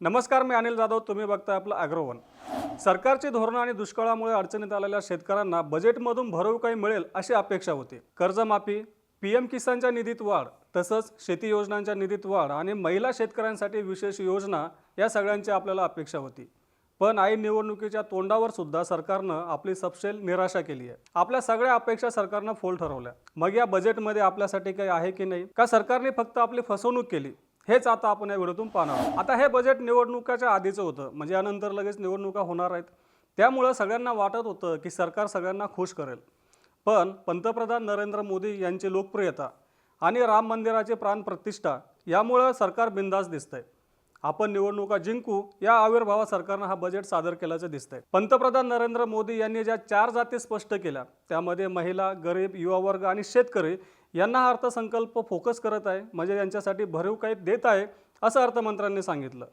नमस्कार मी अनिल जाधव. तुम्ही बघताय आपलं अॅग्रोवन. सरकारची धोरणं आणि दुष्काळामुळे अडचणीत आलेल्या शेतकऱ्यांना बजेटमधून भरव काही मिळेल अशी अपेक्षा होती. कर्जमाफी पी एम किसानच्या निधीत वाढ तसंच शेती योजनांच्या निधीत वाढ आणि महिला शेतकऱ्यांसाठी विशेष योजना या सगळ्यांची आपल्याला अपेक्षा होती. पण आई निवडणुकीच्या तोंडावर सुद्धा सरकारनं आपली सपशेल निराशा केली आहे. आपल्या सगळ्या अपेक्षा सरकारनं फोल ठरवल्या. मग या बजेटमध्ये आपल्यासाठी काही आहे की नाही? का सरकारने फक्त आपली फसवणूक केली? हेच आता आपण या व्हिडिओतून पाहणार आता हे बजेट निवडणुकाच्या आधीचं होतं. म्हणजे यानंतर लगेच निवडणुका होणार आहेत. त्यामुळं सगळ्यांना वाटत होतं की सरकार सगळ्यांना खुश करेल. पण पंतप्रधान नरेंद्र मोदी यांची लोकप्रियता आणि राम मंदिराची प्राणप्रतिष्ठा यामुळं सरकार बिंदास दिसतंय. आपण निवडणुका जिंकू या आविर्भावात सरकारनं हा बजेट सादर केल्याचं दिसतंय. पंतप्रधान नरेंद्र मोदी यांनी ज्या चार जाती स्पष्ट केल्या त्यामध्ये महिला गरीब युवा वर्ग आणि शेतकरी यांना हा अर्थसंकल्प फोकस करत आहे म्हणजे यांच्यासाठी भरीव काही देत आहे असं अर्थमंत्र्यांनी सांगितलं.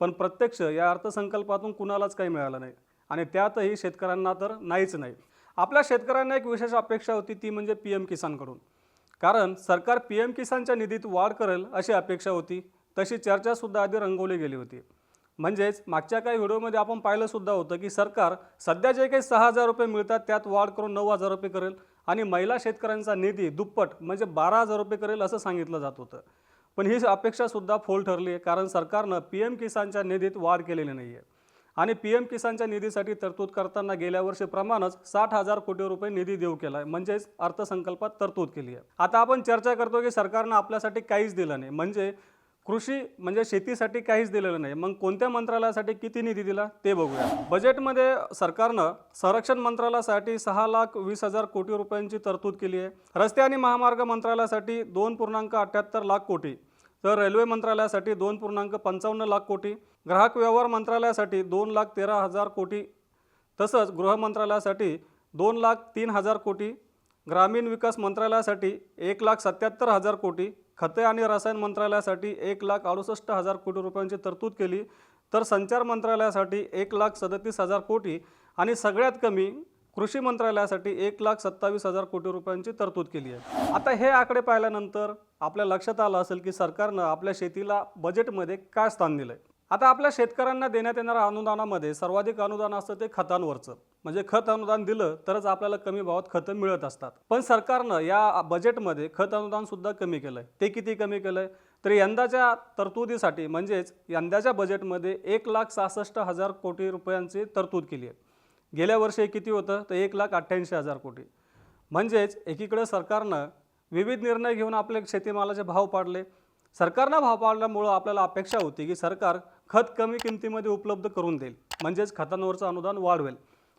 पण प्रत्यक्ष या अर्थसंकल्पातून कुणालाच काही मिळालं नाही. आणि त्यातही शेतकऱ्यांना तर नाहीच नाही. आपल्या शेतकऱ्यांना एक विशेष अपेक्षा होती ती म्हणजे पी एम किसानकडून. कारण सरकार पी एम किसानच्या निधीत वाढ करेल अशी अपेक्षा होती तशी चर्चासुद्धा आधी रंगवली गेली होती. म्हणजेच मागच्या काही व्हिडिओमध्ये आपण पाहिलंसुद्धा होतं की सरकार सध्या जे काही सहा हजार रुपये मिळतात त्यात वाढ करून नऊ हजार रुपये करेल. आणि महिला शेतकऱ्यांचा निधी दुप्पट म्हणजे बारा हजार रुपये करेल असं सांगितलं जात होतं. पण ही अपेक्षासुद्धा फोल ठरली आहे कारण सरकारनं पी एम किसानच्या निधीत वाढ केलेली नाही आहे आणि पी एम किसानच्या निधीसाठी तरतूद करताना गेल्या वर्षीप्रमाणेच साठ हजार कोटी रुपये निधी देऊ केला आहे म्हणजेच अर्थसंकल्पात तरतूद केली आहे. आता आपण चर्चा करतो की सरकारनं आपल्यासाठी काहीच दिलं नाही म्हणजे कृषी म्हणजे शेतीसाठी काहीच दिलेलं नाही. मग कोणत्या मंत्रालयासाठी किती निधी दिला? ते बघूया. बजेटमध्ये सरकारनं संरक्षण मंत्रालयासाठी सहा लाख वीस हजार कोटी रुपयांची तरतूद केली आहे. रस्ते आणि महामार्ग मंत्रालयासाठी दोन पूर्णांक अठ्ठ्याहत्तर लाख कोटी. तर रेल्वे मंत्रालयासाठी दोन पूर्णांक पंचावन्न लाख कोटी. ग्राहक व्यवहार मंत्रालयासाठी दोन लाख तेरा हजार कोटी. तसंच गृह मंत्रालयासाठी दोन लाख तीन हजार कोटी. ग्रामीण विकास मंत्रालयासाठी एक लाख सत्याहत्तर हजार कोटी. खते आणि रसायन मंत्रालयासाठी एक लाख अडुसष्ट हजार कोटी रुपयांची तरतूद केली. तर संचार मंत्रालयासाठी एक लाख सदतीस हजार कोटी आणि सगळ्यात कमी कृषी मंत्रालयासाठी एक लाख सत्तावीस हजार कोटी रुपयांची तरतूद केली आहे. आता हे आकडे पाहिल्यानंतर आपल्या लक्षात आलं असेल की सरकारनं आपल्या शेतीला बजेटमध्ये काय स्थान दिलं आहे आता आपल्या शेतकऱ्यांना देण्यात येणाऱ्या अनुदानामध्ये सर्वाधिक अनुदान असतं ते खतांवरचं. म्हणजे खत अनुदान दिलं तरच आपल्याला कमी भावात खतं मिळत असतात. पण सरकारनं या बजेटमध्ये खत अनुदान सुद्धा कमी केलं आहे ते किती कमी केलं आहे तर यंदाच्या तरतुदीसाठी म्हणजेच यंदाच्या बजेटमध्ये एक लाख सहासष्ट हजार कोटी रुपयांची तरतूद केली आहे. गेल्या वर्षी किती होतं? तर एक लाख अठ्ठ्याऐंशी हजार कोटी. म्हणजेच एकीकडे सरकारनं विविध निर्णय घेऊन आपले शेतीमालाचे भाव पाडले. सरकारनं भाव पाडल्यामुळं आपल्याला अपेक्षा होती की सरकार खत कमी किमतीमध्ये उपलब्ध करून देईल. म्हणजेच खतांवरचं अनुदान वाढवेल.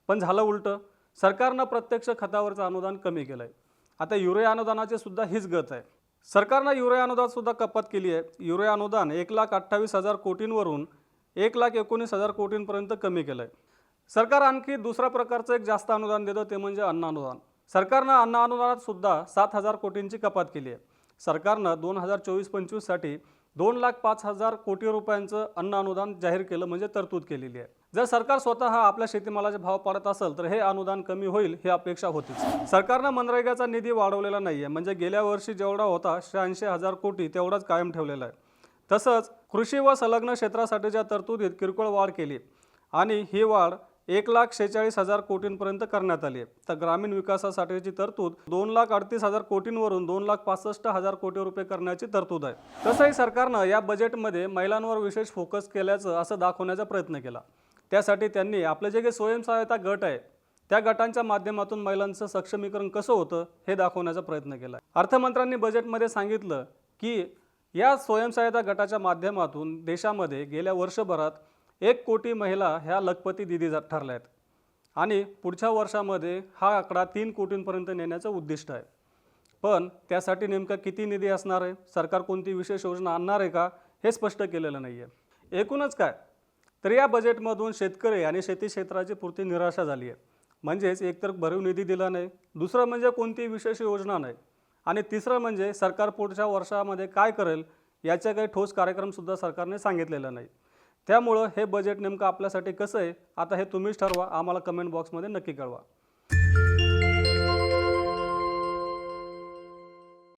पण झालं उलटं सरकारनं प्रत्यक्ष खतावरचं अनुदान कमी केलं आहे आता युरिया अनुदानाचे सुद्धा हीच गत आहे. सरकारनं युरिया अनुदानसुद्धा कपात केली आहे. युरिया अनुदान एक लाख अठ्ठावीस हजार कोटींवरून एक लाख एकोणीस हजार कोटींपर्यंत कमी केलं आहे सरकार आणखी दुसऱ्या प्रकारचं एक जास्त अनुदान देतं ते म्हणजे अन्न अनुदान. सरकारनं अन्न अनुदानात सुद्धा सात हजार कोटींची कपात केली आहे. सरकारनं दोन हजार चोवीस पंचवीससाठी दोन लाख पाच हजार कोटी रुपयांचं अन्न अनुदान जाहीर केलं म्हणजे तरतूद केलेली आहे. जर सरकार स्वतः आपल्या शेतीमालाचे भाव पाडत असेल तर हे अनुदान कमी होईल ही अपेक्षा होतीच. सरकारनं मनरेगाचा निधी वाढवलेला नाही आहे म्हणजे गेल्या वर्षी जेवढा होता शहाऐंशी हजार कोटी तेवढाच कायम ठेवलेला आहे. तसंच कृषी व संलग्न क्षेत्रासाठीच्या तरतुदीत किरकोळ वाढ केली. आणि ही वाढ एक लाख शेहेचाळीस हजार कोटींपर्यंत करण्यात आली आहे. तर ग्रामीण विकासासाठीची तरतूद दोन लाख अडतीस हजार कोटींवरून दोन लाख पासष्ट हजार कोटी रुपये करण्याची तरतूद आहे. तसंही सरकारनं या बजेटमध्ये महिलांवर विशेष फोकस केल्याचं असं दाखवण्याचा प्रयत्न केला. त्यासाठी त्यांनी आपले जे काही स्वयंसहायता गट आहे त्या गटांच्या माध्यमातून महिलांचं सक्षमीकरण कसं होतं हे दाखवण्याचा प्रयत्न केला. अर्थमंत्र्यांनी बजेटमध्ये सांगितलं की या स्वयंसहायता गटाच्या माध्यमातून देशामध्ये गेल्या वर्षभरात एक कोटी महिला ह्या लखपती दिदी जा- ठरल्या आहेत आणि पुढच्या वर्षामध्ये हा आकडा तीन कोटींपर्यंत नेण्याचं उद्दिष्ट आहे. पण त्यासाठी नेमका किती निधी असणार आहे? सरकार कोणती विशेष योजना आणणार आहे का? हे स्पष्ट केलेलं नाही आहे एकूणच काय? तर या बजेटमधून शेतकरी आणि शेती क्षेत्राची पुरती निराशा झाली आहे. म्हणजेच एकतर भरीव निधी दिला नाही दुसरं म्हणजे कोणती विशेष योजना नाही. आणि तिसरं म्हणजे सरकार पुढच्या वर्षामध्ये काय करेल याचे काही ठोस कार्यक्रमसुद्धा सरकारने सांगितलेला नाही. त्यामुळं हे बजेट नेमकं आपल्यासाठी कसं आहे आता हे तुम्हीच ठरवा आम्हाला कमेंट बॉक्समध्ये नक्की कळवा.